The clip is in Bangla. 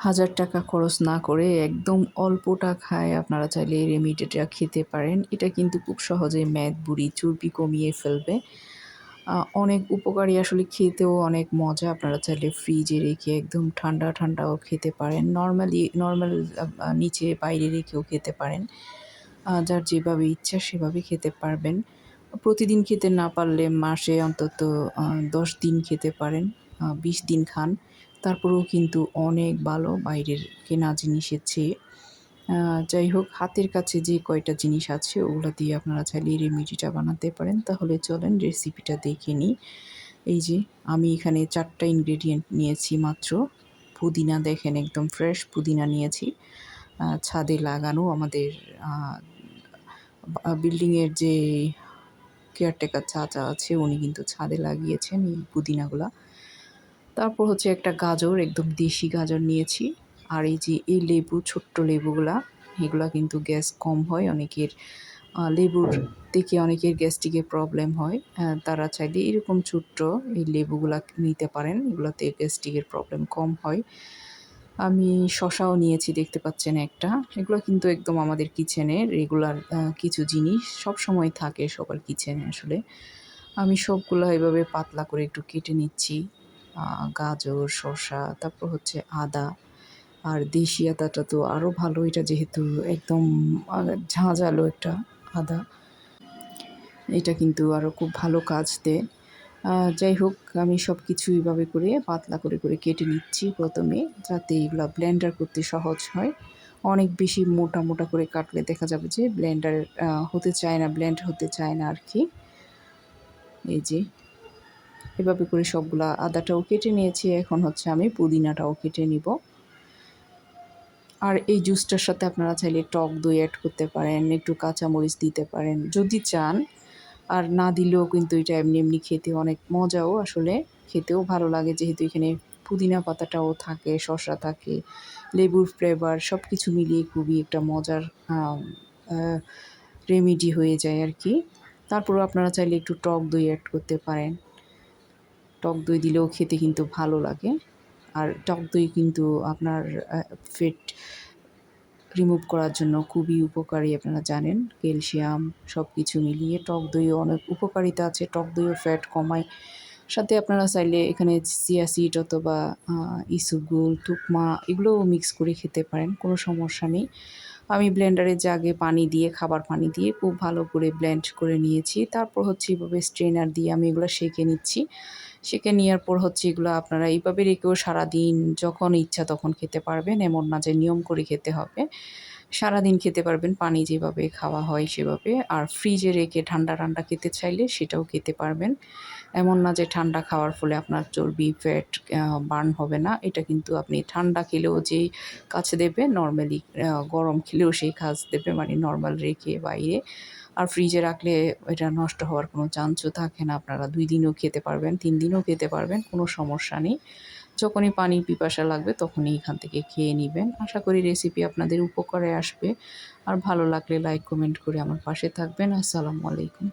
হাজার টাকা খরচ না করে একদম অল্প টাকায় আপনারা চাইলে রেমিডিটা খেতে পারেন। এটা কিন্তু খুব সহজে ম্যাদ, বুড়ি, চর্বি কমিয়ে ফেলবে। অনেক উপকারী আসলে খেতেও অনেক মজা। আপনারা চাইলে ফ্রিজে রেখে একদম ঠান্ডা ঠান্ডাও খেতে পারেন। নর্মালি নর্মাল নিচে, বাইরে রেখেও খেতে পারেন। যার যেভাবে ইচ্ছা সেভাবে খেতে পারবেন। প্রতিদিন খেতে না পারলে মাসে অন্তত দশ দিন খেতে পারেন বিশ দিন খান। তারপরেও কিন্তু অনেক ভালো বাইরের কেনা জিনিসের চেয়ে। যাই হোক, হাতের কাছে যে কয়টা জিনিস আছে, ওগুলো দিয়ে আপনারা চাইলে রেমিডিটা বানাতে পারেন। তাহলে চলেন রেসিপিটা দেখে নিই। এই যে, আমি এখানে চারটা ইনগ্রেডিয়েন্ট নিয়েছি মাত্র। পুদিনা দেখেন একদম ফ্রেশ পুদিনা নিয়েছি। ছাদে লাগানো আমাদের বিল্ডিংয়ের যে কেয়ারটেকার চাচা আছে, উনি কিন্তু ছাদে লাগিয়েছেন এই পুদিনাগুলা। তারপর হচ্ছে একটা গাজর, একদম দেশি গাজর নিয়েছি। আর এই যে এই লেবু, ছোট্ট লেবুগুলা, এগুলা কিন্তু গ্যাস কম হয়, অনেকের লেবুর থেকে অনেকের গ্যাস্ট্রিকের প্রবলেম হয়। তারা চাইলে এরকম ছোট্ট এই লেবুগুলা নিতে পারেন, এগুলোতে গ্যাস্ট্রিকের প্রবলেম কম হয়। আমি শশাও নিয়েছি, দেখতে পাচ্ছেন একটা। এগুলো কিন্তু একদম আমাদের কিচেনের রেগুলার কিছু জিনিস সব সময় থাকে সবার কিচেনে আসলে। আমি সবগুলো এভাবে পাতলা করে একটু কেটে নিচ্ছি। গাজর, শসা, তারপর হচ্ছে আদা আর দেশি আদাটা তো আরও ভালো, এটা যেহেতু একদম ঝাঁঝালো একটা আদা। এটা কিন্তু আরও খুব ভালো কাজ দেয়। যাই হোক, আমি সব কিছু এইভাবে করে, পাতলা করে করে কেটে নিচ্ছি প্রথমে, যাতে এগুলো ব্লেন্ডার করতে সহজ হয়। অনেক বেশি মোটা মোটা করে কাটলে দেখা যাবে যে ব্লেন্ডার হতে চায় না ব্লেন্ড হতে চায় না আর কি এই যে। এভাবে করে সবগুলা আদাটাও কেটে নিয়েছি। এখন হচ্ছে আমি পুদিনাটাও কেটে নিব। আর এই জুসটার সাথে আপনারা চাইলে টক দই অ্যাড করতে পারেন, একটু কাঁচামরিচ দিতে পারেন, যদি চান। আর না দিলেও কিন্তু এটা এমনি এমনি খেতে অনেক মজাও আসলে। খেতেও ভালো লাগে যেহেতু এখানে পুদিনা পাতাটাও থাকে, শসা থাকে, লেবুর ফ্লেভার সব কিছু মিলিয়ে খুবই একটা মজার রেমেডি হয়ে যায় আর কি। তারপরেও আপনারা চাইলে একটু টক দই অ্যাড করতে পারেন। টক দই দিলেও খেতে কিন্তু ভালো লাগে। আর টক দই কিন্তু আপনার ফেট রিমুভ করার জন্য খুবই উপকারী আপনারা জানেন। ক্যালসিয়াম সব কিছু মিলিয়ে টক দইও অনেক উপকারিতা আছে। টক দইও ফ্যাট কমায়। সাথে আপনারা চাইলে এখানে চিয়া সিড অথবা ইসুগুল টুকমা এগুলোও মিক্স করে খেতে পারেন, কোনো সমস্যা নেই। আমি ব্লেন্ডারে জাগে পানি দিয়ে, খাবার পানি দিয়ে খুব ভালো করে ব্লেন্ড করে নিয়েছি। তারপর হচ্ছে এভাবে স্ট্রেনার দিয়ে আমি এগুলো সেঁকে নিচ্ছি। সেঁকে নেওয়ার পর হচ্ছে এগুলো আপনারা এইভাবে রেখেও সারাদিন যখন ইচ্ছা তখন খেতে পারবেন। এমন না যে নিয়ম করে খেতে হবে। সারাদিন খেতে পারবেন। পানি যেভাবে খাওয়া হয় সেভাবে। আর ফ্রিজে রেখে ঠান্ডা ঠান্ডা খেতে চাইলে সেটাও খেতে পারবেন। এমন না যে ঠান্ডা খাওয়ার ফলে আপনার চর্বি ফ্যাট বার্ন হবে না। এটা কিন্তু আপনি ঠান্ডা খেলেও যেই কাজ দেবে নর্মালি গরম খেলেও সেই কাজ দেবে। মানে নর্মাল রেখে বাইরে। আর ফ্রিজে রাখলে এটা নষ্ট হওয়ার কোনো চান্সও থাকে না। আপনারা দুই দিনও খেতে পারবেন, তিন দিনও খেতে পারবেন, কোনো সমস্যা নেই। যখনই পানি পিপাসা লাগবে তখনই এখান থেকে খেয়ে নেবেন। আশা করি রেসিপি আপনাদের উপকারে আসবে। আর ভালো লাগলে লাইক কমেন্ট করে আমার পাশে থাকবেন। আসসালামু আলাইকুম।